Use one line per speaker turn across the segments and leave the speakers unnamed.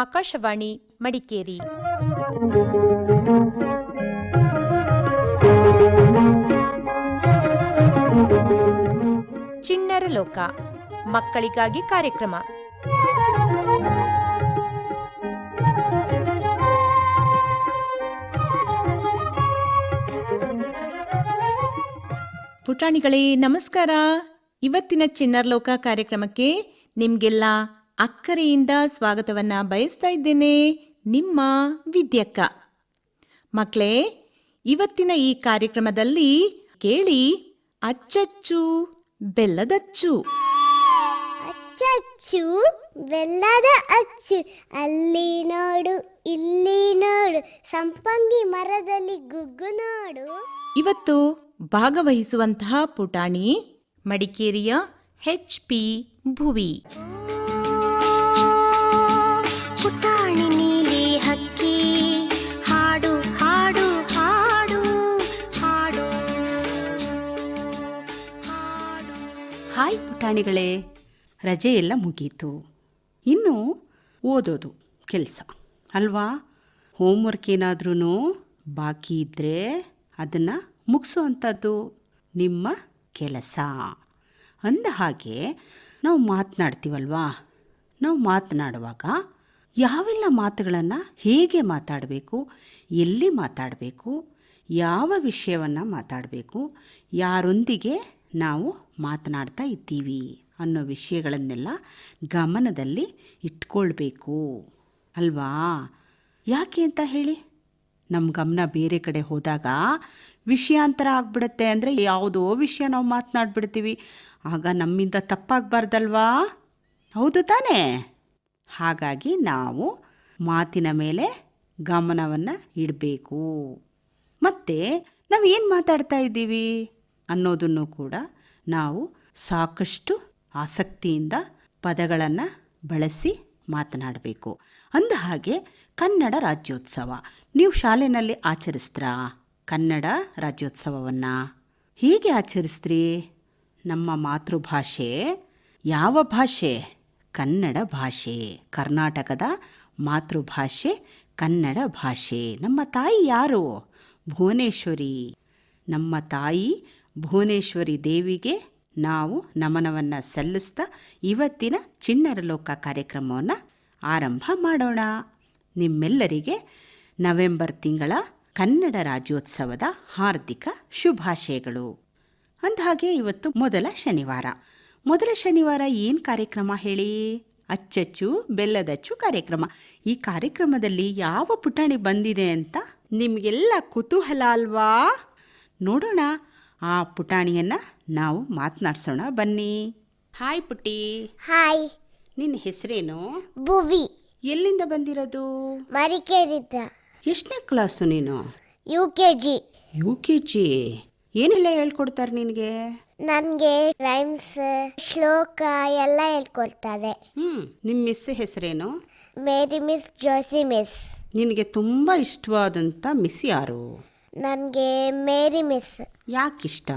ಆಕಾಶವಾಣಿ ಮಡಿಕೇರಿ. ಚಿಣ್ಣರ ಲೋಕ ಮಕ್ಕಳಿಗಾಗಿ ಕಾರ್ಯಕ್ರಮ.
ಪುಟಾಣಿಗಳೇ ನಮಸ್ಕಾರ. ಇವತ್ತಿನ ಚಿನ್ನರ್ ಲೋಕ ಕಾರ್ಯಕ್ರಮಕ್ಕೆ ನಿಮ್ಗೆಲ್ಲ ಅಕ್ಕರೆಯಿಂದ ಸ್ವಾಗತವನ್ನ ಬಯಸ್ತಾ ಇದ್ದೇನೆ ನಿಮ್ಮ ವಿದ್ಯಕ್ಕ. ಮಕ್ಕಳೇ ಇವತ್ತಿನ ಈ ಕಾರ್ಯಕ್ರಮದಲ್ಲಿ ಕೇಳಿ ಅಚ್ಚಚ್ಚು ಬೆಲ್ಲದಚ್ಚು.
ಅಚ್ಚಚ್ಚು ಬೆಲ್ಲದ ಅಚ್ಚು. ಅಲ್ಲಿ ನೋಡು ಇಲ್ಲಿ ನೋಡು. ಸಂಪಂಗಿ ಮರದಲ್ಲಿ ಗುಗ್ಗು ನೋಡು.
ಇವತ್ತು ಭಾಗವಹಿಸುವಂತಹ ಪುಟಾಣಿ ಮಡಿಕೇರಿಯ ಹೆಚ್ ಪಿ ಭುವಿ.
ಪುಟಾಣಿಗಳೇ ರಜೆ ಎಲ್ಲ ಮುಗೀತು. ಇನ್ನು ಓದೋದು ಕೆಲಸ. ಅಲ್ವಾ? ಹೋಮ್ವರ್ಕ್ ಏನಾದ್ರೂ ಬಾಕಿ ಇದ್ದರೆ ಅದನ್ನು ಮುಗಿಸುವಂಥದ್ದು ನಿಮ್ಮ ಕೆಲಸ. ಅಂದ ಹಾಗೆ ನಾವು ಮಾತನಾಡ್ತೀವಲ್ವಾ? ನಾವು ಮಾತನಾಡುವಾಗ ಯಾವೆಲ್ಲ ಮಾತುಗಳನ್ನು ಹೇಗೆ ಮಾತಾಡಬೇಕು, ಎಲ್ಲಿ ಮಾತಾಡಬೇಕು, ಯಾವ ವಿಷಯವನ್ನು ಮಾತಾಡಬೇಕು, ಯಾರೊಂದಿಗೆ ನಾವು ಮಾತನಾಡ್ತಾ ಇದ್ದೀವಿ ಅನ್ನೋ ವಿಷಯಗಳನ್ನೆಲ್ಲ ಗಮನದಲ್ಲಿ ಇಟ್ಕೊಳ್ಬೇಕು. ಅಲ್ವಾ? ಯಾಕೆ ಅಂತ ಹೇಳಿ? ನಮ್ಮ ಗಮನ ಬೇರೆ ಕಡೆ ಹೋದಾಗ ವಿಷಯಾಂತರ ಆಗ್ಬಿಡುತ್ತೆ ಅಂದರೆ ಯಾವುದೋ ವಿಷಯ ನಾವು ಮಾತನಾಡ್ಬಿಡ್ತೀವಿ. ಆಗ ನಮ್ಮಿಂದ ತಪ್ಪಾಗಬಾರ್ದಲ್ವಾ? ಹೌದು ತಾನೇ? ಹಾಗಾಗಿ ನಾವು ಮಾತಿನ ಮೇಲೆ ಗಮನವನ್ನು ಇಡಬೇಕು. ಮತ್ತು ನಾವು ಏನು ಮಾತಾಡ್ತಾ ಇದ್ದೀವಿ ಅನ್ನೋದನ್ನು ಕೂಡ ನಾವು ಸಾಕಷ್ಟು ಆಸಕ್ತಿಯಿಂದ ಪದಗಳನ್ನು ಬಳಸಿ ಮಾತನಾಡಬೇಕು. ಅಂದ ಹಾಗೆ ಕನ್ನಡ ರಾಜ್ಯೋತ್ಸವ. ನೀವು ಶಾಲೆಯಲ್ಲಿ ಆಚರಿಸ್ತ್ರಾ? ಕನ್ನಡ ರಾಜ್ಯೋತ್ಸವವನ್ನು? ಹೇಗೆ ಆಚರಿಸ್ತ್ರಿ? ನಮ್ಮ ಮಾತೃಭಾಷೆ ಯಾವ ಭಾಷೆ? ಕನ್ನಡ ಭಾಷೆ. ಕರ್ನಾಟಕದ ಮಾತೃಭಾಷೆ ಕನ್ನಡ ಭಾಷೆ. ನಮ್ಮ ತಾಯಿ ಯಾರು? ಭುವನೇಶ್ವರಿ. ನಮ್ಮ ತಾಯಿ ಭುವನೇಶ್ವರಿ ದೇವಿಗೆ ನಾವು ನಮನವನ್ನು ಸಲ್ಲಿಸ್ತಾ ಇವತ್ತಿನ ಚಿಣ್ಣರ ಲೋಕ ಕಾರ್ಯಕ್ರಮವನ್ನು ಆರಂಭ ಮಾಡೋಣ. ನಿಮ್ಮೆಲ್ಲರಿಗೆ ನವೆಂಬರ್ ತಿಂಗಳ ಕನ್ನಡ ರಾಜ್ಯೋತ್ಸವದ ಹಾರ್ದಿಕ ಶುಭಾಶಯಗಳು. ಅಂದಹಾಗೆ ಇವತ್ತು ಮೊದಲ ಶನಿವಾರ. ಮೊದಲ ಶನಿವಾರ ಏನು ಕಾರ್ಯಕ್ರಮ ಹೇಳಿ? ಅಚ್ಚಚ್ಚು, ಬೆಲ್ಲದಚ್ಚು ಕಾರ್ಯಕ್ರಮ. ಈ ಕಾರ್ಯಕ್ರಮದಲ್ಲಿ ಯಾವ ಪುಟಾಣಿ ಬಂದಿದೆ ಅಂತ ನಿಮಗೆಲ್ಲ ಕುತೂಹಲ ಅಲ್ವಾ? ನೋಡೋಣ. ಆ ಪುಟಾಣಿಯನ್ನು ನಾವು ಮಾತನಾಡ್ಸೋಣ. ಬನ್ನಿ. ಹಾಯ್ ಪುಟ್ಟಿ.
ಹಾಯ್.
ನಿನ್ನ ಹೆಸರೇನು?
ಭುವಿ.
ಎಲ್ಲಿಂದ ಬಂದಿರೋದು?
ಮರಿಕೇರಿದ್ದ
ಎಷ್ಟನೇ ಕ್ಲಾಸು ನೀನು?
U K G
U K G ಏನೆಲ್ಲ ಹೇಳ್ಕೊಡ್ತಾರೆ ನಿನಗೆ?
ನನಗೆ ರೈಮ್ಸ್ ಶ್ಲೋಕ ಎಲ್ಲ ಹೇಳ್ಕೊಡ್ತಾರೆ.
ಹ್ಮ್ ನಿಮ್ಮ ಮಿಸ್ ಹೆಸರೇನು?
Mary miss Josie miss.
ನಿನಗೆ ತುಂಬ ಇಷ್ಟವಾದಂಥ ಮಿಸ್ ಯಾರು?
ನನಗೆ ಮೇರಿ ಮಿಸ್.
ಯಾಕಿಷ್ಟ?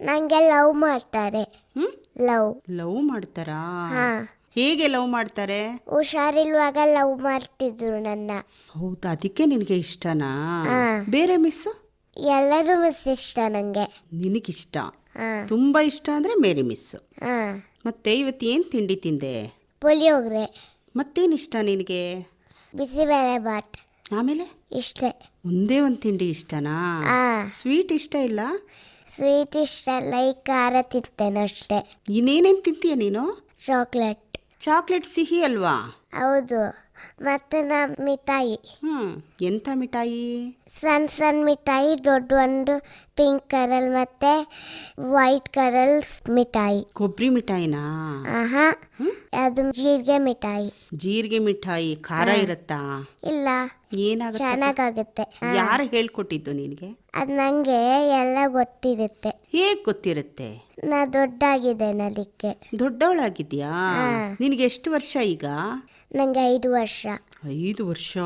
ನನಗೆ ಲವ್ ಮಾಡ್ತಾರೆ.
ಹ್ಞೂ
ಲವ್.
ಲವ್ ಮಾಡ್ತಾರಾ?
ಹಾ.
ಹೇಗೆ ಲವ್ ಮಾಡ್ತಾರೆ?
ಹುಷಾರಿಲ್ವಾಗ ಲವ್ ಮಾಡ್ತಿದ್ರು ನನ್ನ.
ಹೌದಾ? ಅದಕ್ಕೆ ನಿನಗೆ ಇಷ್ಟನಾ?
ಹಾ.
ಬೇರೆ ಮಿಸ್ಸು
ಎಲ್ಲರೂ ಮಿಸ್ ಇಷ್ಟ ನನಗೆ
ನಿನಗಿಷ್ಟ?
ಹಾ.
ತುಂಬ ಇಷ್ಟ ಅಂದ್ರೆ ಮೇರಿ ಮಿಸ್ಸು
ಹಾ.
ಮತ್ತೆ ಇವತ್ತು ಏನು ತಿಂಡಿ ತಿಂದೆ?
ಪುಳಿಯೋಗರೆ.
ಮತ್ತೇನು ಇಷ್ಟ ನಿನಗೆ?
ಬಿಸಿಬೇಳೆ ಬಾಟ್
ಆಮೇಲೆ?
ಇಷ್ಟೇ.
ಒಂದೇ ಒಂದು ತಿಂಡಿ ಇಷ್ಟನಾ? ಸ್ವೀಟ್ ಇಷ್ಟ ಇಲ್ಲ?
ಸ್ವೀಟ್ ಇಷ್ಟ ಲೈಕ್ ಈ ಖಾರ ತಿಂತೇನೆ ಅಷ್ಟೇ.
ಇನ್ನೇನೇನು ತಿಂತೀಯ ನೀನು?
ಚಾಕ್ಲೇಟ್
ಚಾಕ್ಲೇಟ್ ಸಿಹಿ ಅಲ್ವಾ?
ಹೌದು. ಮತ್ತೆ ನಾ ಮಿಠಾಯಿ.
ಹ್ಮ್ ಎಂತ ಮಿಠಾಯಿ?
ಸಣ್ಣ ಸಣ್ಣ ಮಿಠಾಯಿ ದೊಡ್ಡ ಒಂದು ಪಿಂಕ್ ಕಲರ್ ಮತ್ತೆ ವೈಟ್ ಕರಲ್ ಮಿಠಾಯಿ.
ಕೊಬ್ಬರಿ ಮಿಠಾಯಿನಾ?
ಆಹಾ. ಅದು ಜೀರಿಗೆ ಮಿಠಾಯಿ.
ಜೀರಿಗೆ ಮಿಠಾಯಿ ಖಾರ ಇರುತ್ತಾ?
ಇಲ್ಲ.
ಏನಾಗುತ್ತೆ ಯಾರು ಹೇಳ್ಕೊಟ್ಟಿದ್ದು ನಿನಗೆ?
ಅದು ನಂಗೆ ಎಲ್ಲ ಗೊತ್ತಿರುತ್ತೆ.
ಹೇಗ್ ಗೊತ್ತಿರುತ್ತೆ?
ನಾ ದೊಡ್ಡಾಗಿದ್ದೇನೆ ಅದಕ್ಕೆ.
ದೊಡ್ಡವಳಾಗಿದ್ಯಾ ನಿನಗೆ ಎಷ್ಟು ವರ್ಷ ಈಗ?
ನಂಗೆ ಐದು ವರ್ಷ.
ಐದು ವರ್ಷ?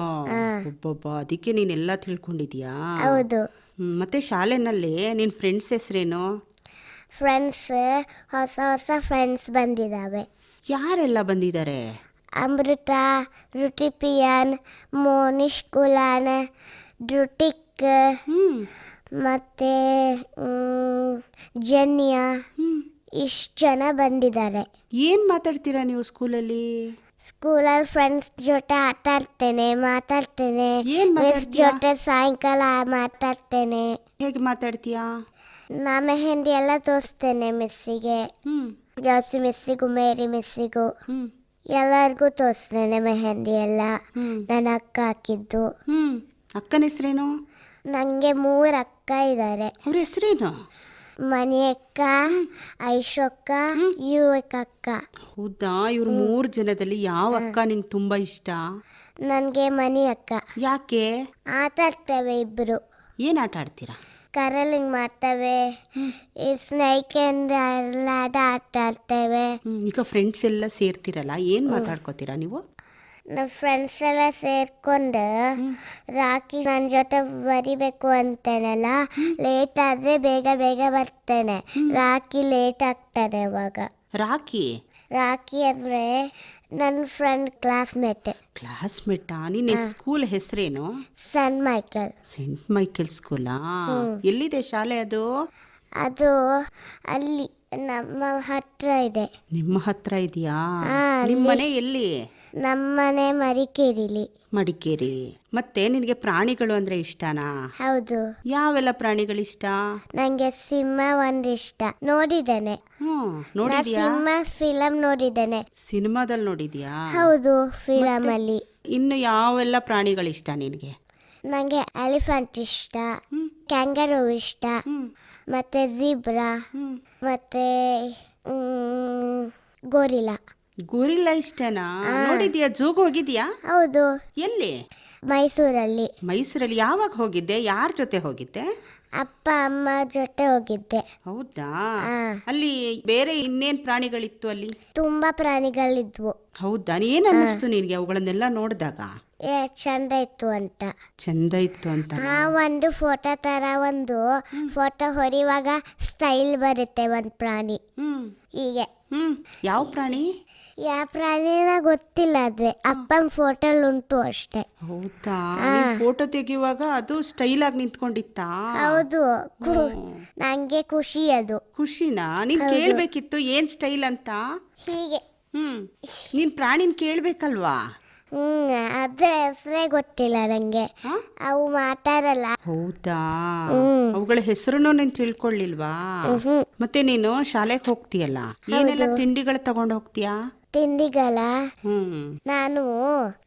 ಒಬ್ಬೊಬ್ಬ ಅದಕ್ಕೆ ನೀನೆಲ್ಲ ತಿಳ್ಕೊಂಡಿದ್ಯಾ
ಹೌದು.
ಹ್ಮ್, ಮತ್ತೆ ಶಾಲೆನಲ್ಲಿ ನಿನ್ ಫ್ರೆಂಡ್ಸ್ ಹೆಸರೇನು?
ಫ್ರೆಂಡ್ಸ್ ಹೊಸ ಹೊಸ ಫ್ರೆಂಡ್ಸ್ ಬಂದಿದ್ದಾವೆ.
ಯಾರೆಲ್ಲ ಬಂದಿದ್ದಾರೆ?
ಅಮೃತ ರುಟಿಪಿಯನ್ ಮೋನಿಶ್ ಕುಲಾನ್ ಡ್ರುಟಿಕ್ ಮತ್ತು ಜನ್ಯಾ. ಇಷ್ಟು ಜನ ಬಂದಿದ್ದಾರೆ.
ಏನು ಮಾತಾಡ್ತೀರಾ ನೀವು ಸ್ಕೂಲಲ್ಲಿ?
ಸ್ಕೂಲಲ್ಲಿ ಫ್ರೆಂಡ್ಸ್ ಜೊತೆ ಆಟ ಆಡ್ತೇನೆ ಮಾತಾಡ್ತೇನೆ.
ಏನ್ ಮಾತಾಡ್ತೀಯಾ?
ಜೊತೆ ಸಾಯಂಕಾಲ ಮಾತಾಡ್ತೇನೆ.
ಹೇಗೆ ಮಾತಾಡ್ತೀಯಾ?
ನಾ ಮೆಹಂದಿ ಎಲ್ಲ ತೋರಿಸ್ತೇನೆ ಮಿಸ್ಸಿಗೆ.
ಹ್ಮ್.
ಜಾಸ್ತಿ ಮಿಸ್ಸಿಗೂ ಮೇರಿ ಮಿಸ್ಸಿಗೂ.
ಹ್ಮ್.
ಎಲ್ಲರಿಗೂ ತೋರಿಸ್ತೇನೆ ಮೆಹಂದಿ ಎಲ್ಲ. ನನ್ನ ಅಕ್ಕ ಹಾಕಿದ್ದು.
ಹ್ಮ್. ಅಕ್ಕನ ಹೆಸರೇನು?
ನನಗೆ ಮೂರು ಅಕ್ಕ ಇದ್ದಾರೆ
ಅವ್ರ ಹೆಸರೇನು?
ಮನಿ ಅಕ್ಕ ಐಶೋಕ್ಕ ಯುವಕ ಅಕ್ಕ.
ಹೌದಾ? ಇವ್ರ ಮೂರ್ ಜನದಲ್ಲಿ ಯಾವ ಅಕ್ಕ ನಿಂಗೆ ತುಂಬಾ ಇಷ್ಟ?
ನನಗೆ ಮನಿ ಅಕ್ಕ.
ಯಾಕೆ?
ಆಟ ಆಡ್ತೇವೆ ಇಬ್ಬರು
ಏನ್ ಆಟ ಆಡ್ತೀರಾ?
ಕರಲಿಂಗ್ ಮಾಡ್ತೇವೆ. ಈ ಸ್ನೇಕ್ ಅಂಡ್ ಆಟ ಆಟ ಆಡ್ತೇವೆ.
ಹ್ಮ್, ಈಗ ಫ್ರೆಂಡ್ಸ್ ಎಲ್ಲ ಸೇರ್ತಿರಲ್ಲ ಏನ್ ಮಾತಾಡ್ಕೋತೀರಾ ನೀವು?
ನಮ್ಮ ಫ್ರೆಂಡ್ಸ್ ಎಲ್ಲ ಸೇರ್ಕೊಂಡು ರಾಕಿ ನನ್ನ ಜೊತೆ ಬರಿಬೇಕು ಅಂತೇನಲ್ಲ ಲೇಟ್ ಆದರೆ ಬೇಗ ಬೇಗ ಬರ್ತೇನೆ. ರಾಕಿ ಲೇಟ್ ಆಗ್ತಾರೆ ಅವಾಗ
ರಾಕಿ?
ರಾಕಿ ಅಂದರೆ ನನ್ನ ಫ್ರೆಂಡ್ ಕ್ಲಾಸ್ಮೇಟ್
ಕ್ಲಾಸ್ಮೇಟಾ ನಿನ್ನ ಸ್ಕೂಲ್ ಹೆಸರೇನು?
ಸೆಂಟ್ ಮೈಕಲ್
ಸೆಂಟ್ ಮೈಕಲ್ ಸ್ಕೂಲಾ ಎಲ್ಲಿದೆ ಶಾಲೆ ಅದು?
ಅದು ಅಲ್ಲಿ ನಮ್ಮ ಹತ್ರ ಇದೆ.
ನಿಮ್ಮ ಹತ್ರ ಇದೆಯಾ? ನಿಮ್ಮ ಮನೆ ಎಲ್ಲಿ?
ನಮ್ಮನೆ ಮಡಿಕೇರಿಲಿ.
ಮಡಿಕೇರಿ. ಮತ್ತೆ ನಿನಗೆ ಪ್ರಾಣಿಗಳು ಅಂದ್ರೆ ಇಷ್ಟನಾ?
ಹೌದು.
ಯಾವೆಲ್ಲ ಪ್ರಾಣಿಗಳು ಇಷ್ಟ?
ನಂಗೆ ಸಿಂಹ ಒಂದು ಇಷ್ಟ ನೋಡಿದ್ದೇನೆ.
ಹ್ಮ್
ನಾ
ನೋಡಿದ್ಯಾ
ಸಿಂಹ ಫಿಲಂ ನೋಡಿದ್ದೇನೆ.
ಸಿನಿಮಾದಲ್ಲಿ ನೋಡಿದ್ಯಾ?
ಹೌದು ಫಿಲಂ ಅಲ್ಲಿ
ಇನ್ನು ಯಾವೆಲ್ಲ ಪ್ರಾಣಿಗಳು ಇಷ್ಟ ನಿನಗೆ?
ನಂಗೆ ಎಲಿಫೆಂಟ್ ಇಷ್ಟ ಕ್ಯಾಂಗರು ಇಷ್ಟ ಮತ್ತೆ ಜಿಬ್ರಾ ಮತ್ತೆ ಗೋರಿಲಾ
ಗೊರಿಲ್ಲ ಇಷ್ಟನಾ? ನೋಡಿದ್ಯಾ? ಜೂಗ್ ಹೋಗಿದ್ಯಾ?
ಹೌದು.
ಎಲ್ಲಿ?
ಮೈಸೂರಲ್ಲಿ.
ಮೈಸೂರಲ್ಲಿ ಯಾವಾಗ ಹೋಗಿದ್ದೆ? ಯಾರ ಜೊತೆ ಹೋಗಿದ್ದೆ?
ಅಪ್ಪ ಅಮ್ಮ ಜೊತೆ ಹೋಗಿದ್ದೆ.
ಹೌದಾ. ಅಲ್ಲಿ ಬೇರೆ ಇನ್ನೇನ್ ಪ್ರಾಣಿಗಳಿತ್ತು ಅಲ್ಲಿ?
ತುಂಬಾ ಪ್ರಾಣಿಗಳಿದ್ವು.
ಹೌದಾ? ಏನ್ ಅನ್ನಿಸ್ತು ನಿನ್ಗೆ ಅವುಗಳನ್ನೆಲ್ಲ ನೋಡಿದಾಗ?
ಏ ಚಂದ ಇತ್ತು ಅಂತ.
ಚಂದ ಇತ್ತು ಅಂತ.
ಆ ಒಂದು ಫೋಟೋ ತರ ಒಂದು ಫೋಟೋ ಹೊರಿವಾಗ ಸ್ಟೈಲ್ ಬರುತ್ತೆ ಒಂದು ಪ್ರಾಣಿ.
ಹ್ಮ್.
ಹೀಗೆ.
ಹ್ಮ್. ಯಾವ ಪ್ರಾಣಿ?
ಯಾವ ಪ್ರಾಣಿನ ಗೊತ್ತಿಲ್ಲ ಆದ್ರೆ. ಅಪ್ಪನ ಫೋಟೋಲ್ ಉಂಟು ಅಷ್ಟೇ.
ಹೌದಾ? ಫೋಟೋ ತೆಗೆಯುವಾಗ ಅದು ಸ್ಟೈಲ್ ಆಗಿ ನಿಂತ್ಕೊಂಡಿತ್ತಾ?
ಹೌದು. ಕು- ನಂಗೆ ಖುಷಿ ಅದು.
ಖುಷಿನಾ? ನೀನ್ ಕೇಳ್ಬೇಕಿತ್ತು ಏನ್ ಸ್ಟೈಲ್ ಅಂತ?
ಹೀಗೆ.
ಹ್ಮ್. ನೀನ್ ಪ್ರಾಣಿನ್ ಕೇಳ್ಬೇಕಲ್ವಾ?
ಹ್ಮ್ ಅದ್ರ ಹೆಸರೇ ಗೊತ್ತಿಲ್ಲ ನಂಗೆ.
ಹಾ?
ಅವು ಮಾತಾಡಲ್ಲ.
ಹೌದಾ. ಅವುಗಳ ಹೆಸರುನು ನೀನ್ ತಿಳ್ಕೊಳ್ಳಿಲ್ವಾ ಮತ್ತೆ ನೀನು ಶಾಲೆಗೆ ಹೋಗ್ತೀಯಲ್ಲ? ಏನೆಲ್ಲ ತಿಂಡಿಗಳು ತಗೊಂಡ್ ಹೋಗ್ತೀಯಾ?
ತಿಂಡಿಗಳ? ನಾನು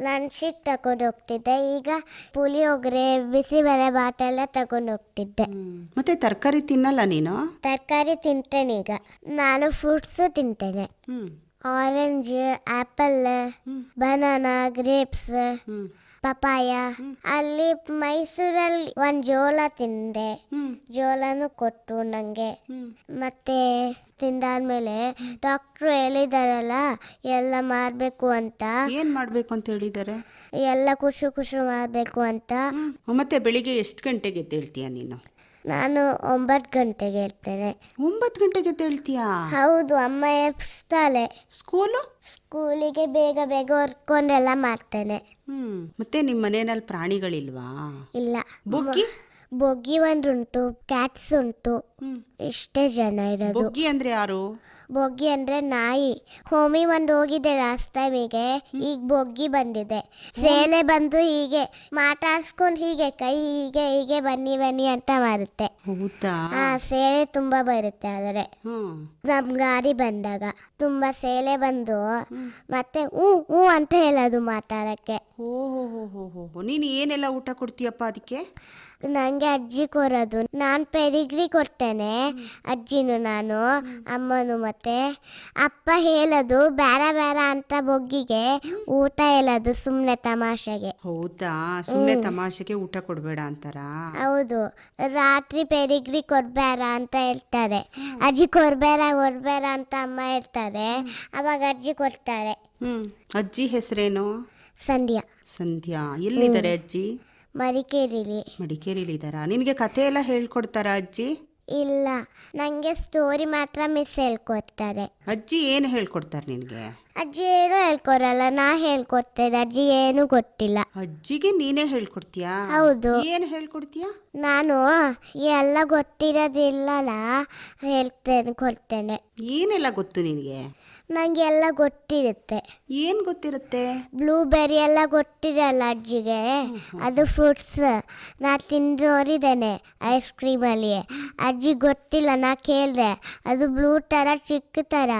ಲಂಚ್ ತಗೊಂಡು ಹೋಗ್ತಿದ್ದೆ ಈಗ ಪುಳಿಯೋಗರೆ ಬಿಸಿಬೇಳೆ ಬಾಟೆಲ್ಲ ತಗೊಂಡು ಹೋಗ್ತಿದ್ದೆ
ಮತ್ತೆ ತರಕಾರಿ ತಿನ್ನಲ್ಲ ನೀನು?
ತರಕಾರಿ ತಿಂತೇನೆ ಈಗ. ನಾನು fruits ತಿಂತೇನೆ. Orange apple banana grapes papaya ಅಲ್ಲಿ ಮೈಸೂರಲ್ಲಿ ಒಂದ್ ಜೋಳ ತಿಂದೆ. ಜೋಳನು ಕೊಟ್ಟು ನಂಗೆ. ಮತ್ತೆ ತಿಂದಾದ್ಮೇಲೆ ಡಾಕ್ಟ್ರು ಹೇಳಿದಾರಲ್ಲ ಎಲ್ಲ ಮಾಡ್ಬೇಕು ಅಂತ.
ಏನ್ ಮಾಡ್ಬೇಕು ಅಂತ ಹೇಳಿದಾರೆ?
ಎಲ್ಲ ಖುಷಿ ಖುಷಿ ಮಾಡ್ಬೇಕು ಅಂತ.
ಮತ್ತೆ ಬೆಳಿಗ್ಗೆ ಎಷ್ಟು ಗಂಟೆಗೆ ಎದ್ದೇಳ್ತೀಯ ನೀನು?
ನಾನು ಒಂಬತ್ತು ಗಂಟೆಗೆ ಇರ್ತೇನೆ
ಒಂಬತ್ತು ಗಂಟೆಗೆ ತೇಳ್ತೀಯಾ
ಹೌದು ಅಮ್ಮ ಎಬ್ಸ್ತಾಳೆ.
ಸ್ಕೂಲು?
ಸ್ಕೂಲಿಗೆ ಬೇಗ ಬೇಗ ಹೊರ್ಕೊಂಡೆಲ್ಲ ಮಾಡ್ತೇನೆ.
ಹ್ಮ್ ಮತ್ತೆ ನಿಮ್ಮ ಮನೆಯಲ್ಲಿ ಪ್ರಾಣಿಗಳಿಲ್ವಾ?
ಇಲ್ಲ.
ಬೊಗ್ಗಿ?
ಬೊಗ್ಗಿ ಒಂದುಂಟು ಕ್ಯಾಟ್ಸ್ ಉಂಟು. ಇಷ್ಟೇ ಜನ ಇರೋದು.
ಬೊಗ್ಗಿ ಅಂದ್ರೆ ಯಾರು?
ಬೊಗ್ಗಿ ಅಂದ್ರೆ ನಾಯಿ. ಹೋಮಿ ಒಂದು ಹೋಗಿದೆ ಲಾಸ್ಟ್ ಟೈಮಿಗೆ ಈಗ ಬೊಗ್ಗಿ ಬಂದಿದೆ. ಸೇಲೆ ಬಂದು ಹೀಗೆ ಮಾತಾಡ್ಸ್ಕೊಂಡು ಹೀಗೆ ಕೈ ಹೀಗೆ ಹೀಗೆ ಬನ್ನಿ ಬನ್ನಿ ಅಂತ ಮಾಡುತ್ತೆ
ಹೌದಾ?
ಹಾ ಸೇಲೆ ತುಂಬಾ ಬರುತ್ತೆ ಆದರೆ.
ಹ್ಮ್
ನಮ್ ಗಾಡಿ ಬಂದಾಗ ತುಂಬಾ ಸೇಲೆ ಬಂದು ಮತ್ತೆ ಹ್ಞೂ ಹ್ಞೂ ಅಂತ ಹೇಳೋದು ಮಾತಾಡಕ್ಕೆ.
ಓ ಹೋ ಹೋ ಹೋ ಹೋ ಹೋ ನೀನು ಏನೆಲ್ಲ ಊಟ ಕೊಡ್ತೀಯಪ್ಪ ಅದಕ್ಕೆ?
ನಂಗೆ ಅಜ್ಜಿ ಕೊರೋದು ನಾನು ಪೆರಿಗ್ರಿ ಕೊಡ್ತೇನೆ ಅಜ್ಜಿನೂ ನಾನು ಅಮ್ಮನು ಮತ್ತೆ. ಅಪ್ಪ ಹೇಳೋದು ಬೇರೆ ಬೇರೆ ಅಂತ ಬೊಗ್ಗಿಗೆ ಊಟ ಹೇಳೋದು ಸುಮ್ಮನೆ ತಮಾಷೆಗೆ.
ಹೌದಾ? ಸುಮ್ಮನೆ ತಮಾಷೆಗೆ ಊಟ ಕೊಡಬೇಡ ಅಂತಾರ?
ಹೌದು. ರಾತ್ರಿ ಪೆರಿಗ್ರಿ ಕೊಡ್ಬೇಡ ಅಂತ ಹೇಳ್ತಾರೆ. ಅಜ್ಜಿ ಕೊಡ್ಬೇಡ ಕೊಡ್ಬೇಡ ಅಂತ ಅಮ್ಮ ಹೇಳ್ತಾರೆ. ಅವಾಗ ಅಜ್ಜಿ ಕೊಡ್ತಾರೆ.
ಹ್ಮ್. ಅಜ್ಜಿ ಹೆಸರೇನು?
ಸಂಧ್ಯಾ.
ಸಂಧ್ಯಾ. ಎಲ್ಲಿದ್ದಾರೆ ಅಜ್ಜಿ?
ಮರಿಕೇರಿಲಿ
ಮಡಿಕೇರಿಲಿ. ಇದ್ದಾರಾ ನಿನಗೆ ಕಥೆ ಎಲ್ಲ ಹೇಳ್ಕೊಡ್ತಾರ ಅಜ್ಜಿ?
ಇಲ್ಲ. ನಂಗೆ ಸ್ಟೋರಿ ಮಾತ್ರ ಮಿಸ್ ಹೇಳ್ಕೊಡ್ತಾರೆ.
ಅಜ್ಜಿ ಏನು ಹೇಳ್ಕೊಡ್ತಾರೆ ನಿನಗೆ?
ಅಜ್ಜಿ ಏನು ಹೇಳ್ಕೊಡಲ್ಲ. ನಾ ಹೇಳ್ಕೊಡ್ತೇನೆ. ಅಜ್ಜಿ ಏನು ಗೊತ್ತಿಲ್ಲ.
ಅಜ್ಜಿಗೆ ನೀನೇ ಹೇಳ್ಕೊಡ್ತೀಯಾ?
ಹೌದು.
ಏನು ಹೇಳ್ಕೊಡ್ತೀಯಾ?
ನಾನು ಎಲ್ಲ ಗೊತ್ತಿರೋದಿಲ್ಲಲ್ಲ ಹೇಳ್ತೇನೆ ಕೊಡ್ತೇನೆ.
ಏನೆಲ್ಲ ಗೊತ್ತು ನಿನಗೆ?
ನಂಗೆ ಎಲ್ಲ ಗೊತ್ತಿರುತ್ತೆ.
ಏನ್ ಗೊತ್ತಿರುತ್ತೆ?
ಬ್ಲೂಬೆರಿ ಎಲ್ಲ ಗೊತ್ತಿರಲ್ಲ ಅಜ್ಜಿಗೆ ಅದು ಫ್ರೂಟ್ಸ್ ನಾ ತಿಂದು ನೋಡಿದ್ದೇನೆ ಐಸ್ ಕ್ರೀಮಲ್ಲಿ ಅಜ್ಜಿ ಗೊತ್ತಿಲ್ಲ ನಾ ಕೇಳಿದೆ. ಅದು ಬ್ಲೂ ಥರ ಚಿಕ್ಕ ಥರ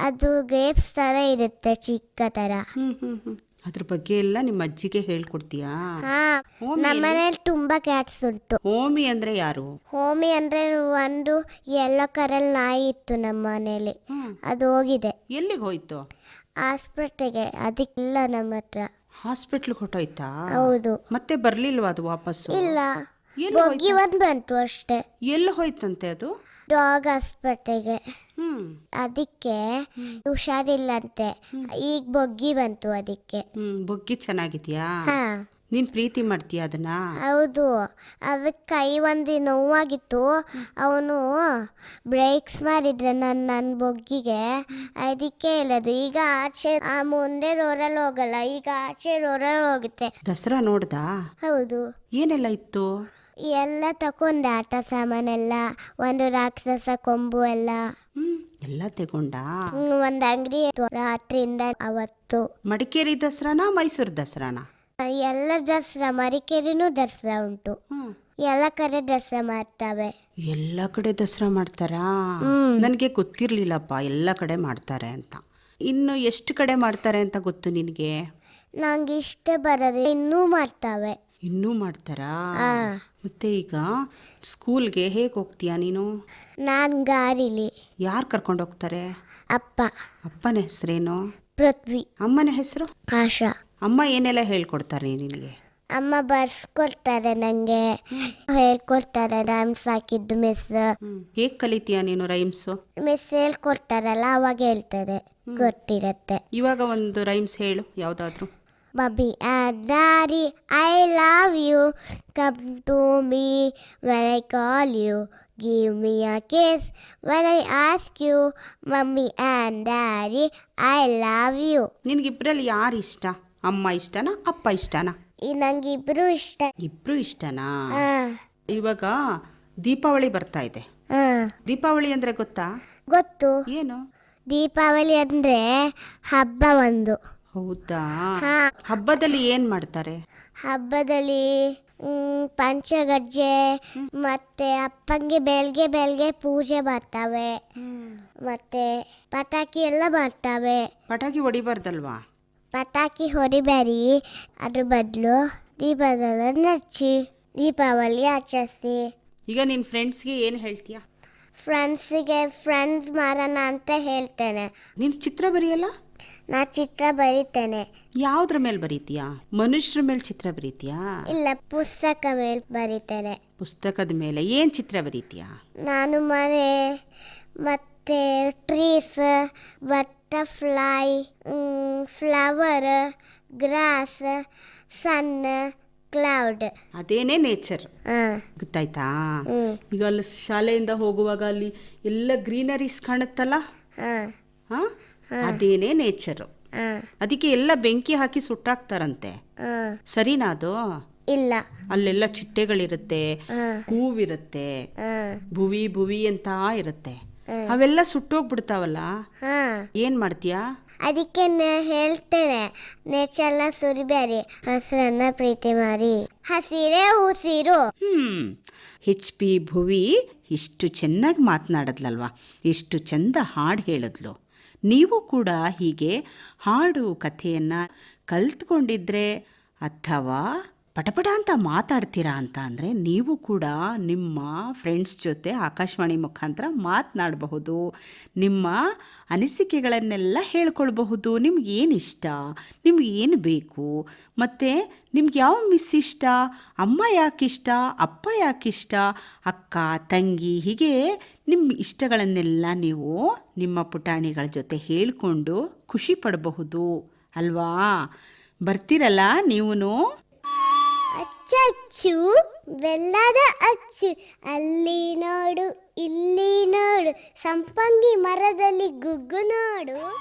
ಅದು ಗ್ರೇಪ್ಸ್ ಥರ ಇರುತ್ತೆ ಚಿಕ್ಕ ಥರ
ಹ್ಮ್ ಹ್ಮ್ ಹ್ಮ್. ಅದ್ರ ಬಗ್ಗೆ ಎಲ್ಲ ನಿಮ್ಮ ಅಜ್ಜಿಗೆ ಹೇಳ್ಕೊಡ್ತೀಯಾ?
ಹಾ
ಹೋಮಿ
ನಮ್ಮ ಮನೇಲಿ ತುಂಬಾ ಕ್ಯಾಟ್ಸ್ ಉಂಟು.
ಹೋಮಿ ಅಂದ್ರೆ ಯಾರು?
ಹೋಮಿ ಅಂದ್ರೆ ಒಂದು ಎಲ್ಲೋ ಕರಲ್ ನಾಯಿ ಇತ್ತು ನಮ್ಮ ಮನೇಲಿ. ಅದು ಹೋಗಿದೆ.
ಎಲ್ಲಿಗೆ ಹೋಯ್ತು?
ಆಸ್ಪತ್ರೆಗೆ ಅದಕ್ಕಿಲ್ಲ ನಮ್ಮ ಹತ್ರ.
ಹಾಸ್ಪಿಟ್ಲ್ಗೆ ಹೊಟ್ಟೋಯ್ತಾ
ಹೌದು.
ಮತ್ತೆ ಬರ್ಲಿಲ್ವಾ ಅದು ವಾಪಸ್
ಇಲ್ಲ.
ಎಲ್ಲಿ
ಬೊಗ್ಗಿ ಒಂದ್ ಬಂತು ಅಷ್ಟೇ.
ಎಲ್ಲಿ ಹೋಯ್ತಂತೆ ಅದು?
ಡಾಗ್ ಆಸ್ಪತ್ರೆಗೆ
ಹ್ಮ್.
ಅದಕ್ಕೆ ಹುಷಾರಿಲ್ಲಂತೆ. ಈಗ ಬೊಗ್ಗಿ ಬಂತು ಅದಕ್ಕೆ.
ಹ್ಮ್ ಬೊಗ್ಗಿ ಚೆನ್ನಾಗಿದ್ಯಾ?
ಹಾ.
ನೀನ್ ಪ್ರೀತಿ ಮಾಡ್ತೀಯ ಅದನ್ನ?
ಹೌದು. ಅದಕ್ಕೆ ಕೈ ಒಂದು ನೋವಾಗಿತ್ತು. ಅವನು ಬ್ರೇಕ್ಸ್ ಮಾಡಿದ್ರೆ ನನ್ನ ನನ್ನ ಬೊಗ್ಗಿಗೆ. ಅದಕ್ಕೆ ಹೇಳೋದು ಈಗ ಆಚೆ ಆ ಮುಂದೆ ರೋರಲ್ಲಿ ಹೋಗಲ್ಲ ಈಗ ಆಚೆ ರೋರಲ್ಲಿ ಹೋಗುತ್ತೆ.
ದಸರಾ ನೋಡ್ದಾ?
ಹೌದು.
ಏನೆಲ್ಲ ಇತ್ತು?
ಎಲ್ಲ ತಕೊಂಡೆ ಆಟ ಸಾಮಾನೆಲ್ಲ ಒಂದು ರಾಕ್ಷಸ ಕೊಂಬು ಎಲ್ಲ.
ಹ್ಮ್ ಎಲ್ಲ ತಗೊಂಡ?
ಹ್ಮ್, ಒಂದು ಅಂಗಡಿ ರಾತ್ರಿಯಿಂದ ಅವತ್ತು.
ಮಡಿಕೇರಿ ದಸರಾನ ಮೈಸೂರು ದಸರಾನ?
ಎಲ್ಲ ದಸರಾ ಮಡಿಕೇರಿನೂ ದಸರಾ ಉಂಟು.
ಹ್ಮ್.
ಎಲ್ಲ ಕಡೆ ದಸರಾ ಮಾಡ್ತಾವೆ.
ಎಲ್ಲ ಕಡೆ ದಸರಾ ಮಾಡ್ತಾರಾ?
ಹ್ಮ್.
ನನಗೆ ಗೊತ್ತಿರ್ಲಿಲ್ಲಪ್ಪ ಎಲ್ಲ ಕಡೆ ಮಾಡ್ತಾರೆ ಅಂತ. ಇನ್ನು ಎಷ್ಟು ಕಡೆ ಮಾಡ್ತಾರೆ ಅಂತ ಗೊತ್ತು ನಿನಗೆ?
ನಂಗೆ ಇಷ್ಟ ಬರೋದು ಇನ್ನೂ ಮಾಡ್ತವೆ.
ಇನ್ನೂ ಮಾಡ್ತಾರಾ? ಮತ್ತೆ ಈಗ ಸ್ಕೂಲ್ಗೆ ಹೇಗೆ ಹೋಗ್ತೀಯಾ ನೀನು?
ನಾನು ಗಾರಿಲಿ.
ಯಾರು ಕರ್ಕೊಂಡು ಹೋಗ್ತಾರೆ?
ಅಪ್ಪ.
ಅಪ್ಪನ ಹೆಸರೇನು?
ಪೃಥ್ವಿ.
ಅಮ್ಮನ ಹೆಸರು?
ಆಶಾ.
ಅಮ್ಮ ಏನೆಲ್ಲ ಹೇಳ್ಕೊಡ್ತಾರೆ ನಿನಗೆ?
ಅಮ್ಮ ಬರ್ಸ್ಕೊಡ್ತಾರೆ ನನಗೆ ಹೇಳ್ಕೊಡ್ತಾರೆ ರೈಮ್ಸ್ ಹಾಕಿದ್ದು ಮಿಸ್
ಹೇಗೆ ಕಲಿತೀಯ ನೀನು ರೈಮ್ಸ್
ಮಿಸ್ ಹೇಳ್ಕೊಡ್ತಾರಲ್ಲ ಅವಾಗ ಹೇಳ್ತಾರೆ. ಗೊತ್ತಿರತ್ತೆ.
ಇವಾಗ ಒಂದು ರೈಮ್ಸ್ ಹೇಳು ಯಾವುದಾದ್ರೂ.
Mommy and Daddy, I love you. Come to me when I call you. Give me a kiss when I ask you. Mommy and Daddy, I love you.
ನಿನಗಿಬ್ಬರಲ್ಲಿ ಯಾರು ಇಷ್ಟ ಅಮ್ಮ ಇಷ್ಟನಾ ಅಪ್ಪ ಇಷ್ಟನಾ
ಈ ನಂಗಿಬ್ರು ಇಷ್ಟ
ಇಬ್ರು ಇಷ್ಟನಾ
ಹಾ
ಇವಾಗ ದೀಪಾವಳಿ ಬರ್ತಾ ಇದೆ
ಹಾ
ದೀಪಾವಳಿ ಅಂದ್ರೆ ಗೊತ್ತಾ
ಗೊತ್ತು
ಏನು
ದೀಪಾವಳಿ ಅಂದ್ರೆ ಹಬ್ಬ ಒಂದು
ಹೌದಾ?
ಹಾ.
ಹಬ್ಬದಲ್ಲಿ ಏನ್ ಮಾಡ್ತಾರೆ?
ಹಬ್ಬದಲ್ಲಿ ಮ್, ಪಂಚಗಜ್ಜೆ ಮತ್ತೆ ಅಪ್ಪಂಗೆ ಬೆಳ್ಗೆ ಬೆಳ್ಗೆ ಪೂಜೆ ಬರ್ತವೆ. ಮತ್ತೆ ಪಟಾಕಿ ಎಲ್ಲ ಬರ್ತವೆ.
ಪಟಾಕಿ ಹೊಡಿಬಾರ್ದಲ್ವಾ?
ಪಟಾಕಿ ಹೊಡಿಬೇಡಿ. ಅದ್ರ ಬದಲು ದೀಪಗಳನ್ನು ಹಚ್ಚಿ ದೀಪಾವಳಿ ಆಚರಿಸಿ.
ಈಗ ನಿನ್ ಫ್ರೆಂಡ್ಸ್ಗೆ ಏನು ಹೇಳ್ತೀಯಾ?
ಫ್ರೆಂಡ್ಸಿಗೆ ಫ್ರೆಂಡ್ಸ್ ಮಾರೋಣ ಅಂತ ಹೇಳ್ತೇನೆ.
ನಿಮ್ಮ ಚಿತ್ರ ಬರೆಯಲ್ಲ?
ನಾ ಚಿತ್ರ ಬರಿತೇನೆ.
ಯಾವ್ದ್ರ ಮೇಲೆ ಬರೀತೀಯಾ? ಮನುಷ್ಯರ ಮೇಲೆ ಚಿತ್ರ ಬರೀತೀಯಾ?
ಇಲ್ಲ ಪುಸ್ತಕ ಮೇಲೆ ಬರೀತೇನೆ.
ಪುಸ್ತಕದ ಮೇಲೆ ಏನು ಚಿತ್ರ ಬರೀತೀಯಾ?
ನಾನು ಮನೆ ಮತ್ತೆ trees butterfly flower grass sun cloud
ಅದೇನೇ ನೇಚರ್
ಹಾಂ.
ಗೊತ್ತಾಯ್ತಾ? ಈಗ ಅಲ್ಲಿ ಶಾಲೆಯಿಂದ ಹೋಗುವಾಗ ಅಲ್ಲಿ ಎಲ್ಲ ಗ್ರೀನರೀಸ್ ಕಾಣುತ್ತಲ್ಲ?
ಹಾಂ.
ಹಾ? ಅದೇನೇ ನೇಚರ್. ಅದಕ್ಕೆ ಎಲ್ಲ ಬೆಂಕಿ ಹಾಕಿ ಸುಟ್ಟಾಕ್ತಾರಂತೆ. ಸರಿನಾ ಅದು
ಇಲ್ಲ.
ಅಲ್ಲೆಲ್ಲ ಚಿಟ್ಟೆಗಳಿರುತ್ತೆ ಹೂವಿರುತ್ತೆ ಭುವಿ ಭುವಿ ಅಂತ ಇರುತ್ತೆ. ಅವೆಲ್ಲ ಸುಟ್ಟೋಗ್ಬಿಡ್ತಾವಲ್ಲ? ಏನ್ ಮಾಡ್ತೀಯಾ?
ಅದಕ್ಕೆ ಹೇಳ್ತೇನೆ ನೇಚರ್ನ ಸುರಿಬೇಡಿ ಹಸಿರನ್ನ ಪ್ರೀತಿ ಮಾಡಿ. ಹಸಿರೇ ಉಸಿರು.
ಹ್ಮ್. ಹೆಚ್ ಪಿ ಭುವಿ ಇಷ್ಟು ಚೆನ್ನಾಗಿ ಮಾತನಾಡದ್ಲಲ್ವಾ? ಇಷ್ಟು ಚಂದ ಹಾಡು ಹೇಳಿದ್ಲು. ನೀವು ಕೂಡ ಹೀಗೆ ಹಾಡು ಕಥೆಯನ್ನು ಕಲ್ತ್ಕೊಂಡಿದ್ರೆ ಅಥವಾ ಪಟಪಟ ಅಂತ ಮಾತಾಡ್ತೀರಾ ಅಂತ ಅಂದರೆ ನೀವು ಕೂಡ ನಿಮ್ಮ ಫ್ರೆಂಡ್ಸ್ ಜೊತೆ ಆಕಾಶವಾಣಿ ಮುಖಾಂತರ ಮಾತನಾಡಬಹುದು. ನಿಮ್ಮ ಅನಿಸಿಕೆಗಳನ್ನೆಲ್ಲ ಹೇಳ್ಕೊಳ್ಬಹುದು. ನಿಮ್ಗೆ ಏನು ಇಷ್ಟ? ನಿಮ್ಗೆ ಏನು ಬೇಕು? ಮತ್ತು ನಿಮ್ಗೆ ಯಾವ ಮಿಸ್ ಇಷ್ಟ? ಅಮ್ಮ ಯಾಕಿಷ್ಟ? ಅಪ್ಪ ಯಾಕಿಷ್ಟ? ಅಕ್ಕ, ತಂಗಿ ಹೀಗೆ ನಿಮ್ಮ ಇಷ್ಟಗಳನ್ನೆಲ್ಲ ನೀವು ನಿಮ್ಮ ಪುಟಾಣಿಗಳ ಜೊತೆ ಹೇಳಿಕೊಂಡು ಖುಷಿ ಪಡಬಹುದು. ಅಲ್ವಾ? ಬರ್ತೀರಲ್ಲ ನೀವೂ
ಅಚ್ಚಚ್ಚು ಬೆಲ್ಲದ ಅಚ್ಚು. ಅಲ್ಲಿ ನೋಡು ಇಲ್ಲಿ ನೋಡು. ಸಂಪಂಗಿ ಮರದಲ್ಲಿ ಗುಗ್ಗು ನೋಡು.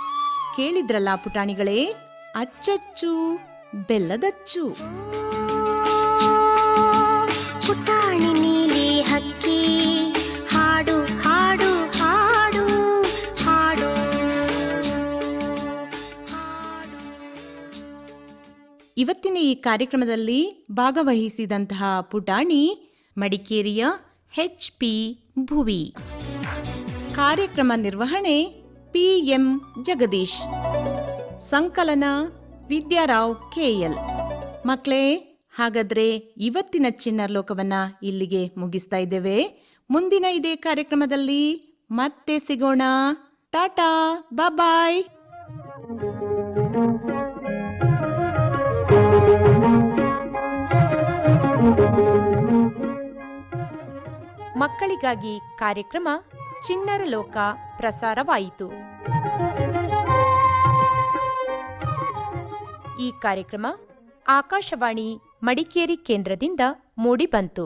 ಕೇಳಿದ್ರಲ್ಲ ಪುಟಾಣಿಗಳೇ? ಅಚ್ಚಚ್ಚು ಬೆಲ್ಲದಚ್ಚು.
ಪುಟಾಣಿ
ಇವತ್ತಿನ ಈ ಕಾರ್ಯಕ್ರಮದಲ್ಲಿ ಭಾಗವಹಿಸಿದಂತಹ ಪುಟಾಣಿ ಮಡಿಕೇರಿಯ ಹೆಚ್ ಪಿ ಭುವಿ. ಕಾರ್ಯಕ್ರಮ ನಿರ್ವಹಣೆ ಪಿ ಎಂ ಜಗದೀಶ್. ಸಂಕಲನ ವಿದ್ಯಾರಾವ್ ಕೆಎಲ್ ಮಕ್ಕಳೇ ಹಾಗಾದ್ರೆ ಇವತ್ತಿನ ಚಿನ್ನರ್ ಲೋಕವನ್ನ ಇಲ್ಲಿಗೆ ಮುಗಿಸ್ತಾ ಇದ್ದೇವೆ. ಮುಂದಿನ ಇದೇ ಕಾರ್ಯಕ್ರಮದಲ್ಲಿ ಮತ್ತೆ ಸಿಗೋಣ. ಟಾಟಾ ಬಾಯ್.
ಮಕ್ಕಳಿಗಾಗಿ ಕಾರ್ಯಕ್ರಮ ಚಿಣ್ಣರ ಲೋಕ ಪ್ರಸಾರವಾಯಿತು. ಈ ಕಾರ್ಯಕ್ರಮ ಆಕಾಶವಾಣಿ ಮಡಿಕೇರಿ ಕೇಂದ್ರದಿಂದ ಮೂಡಿಬಂತು.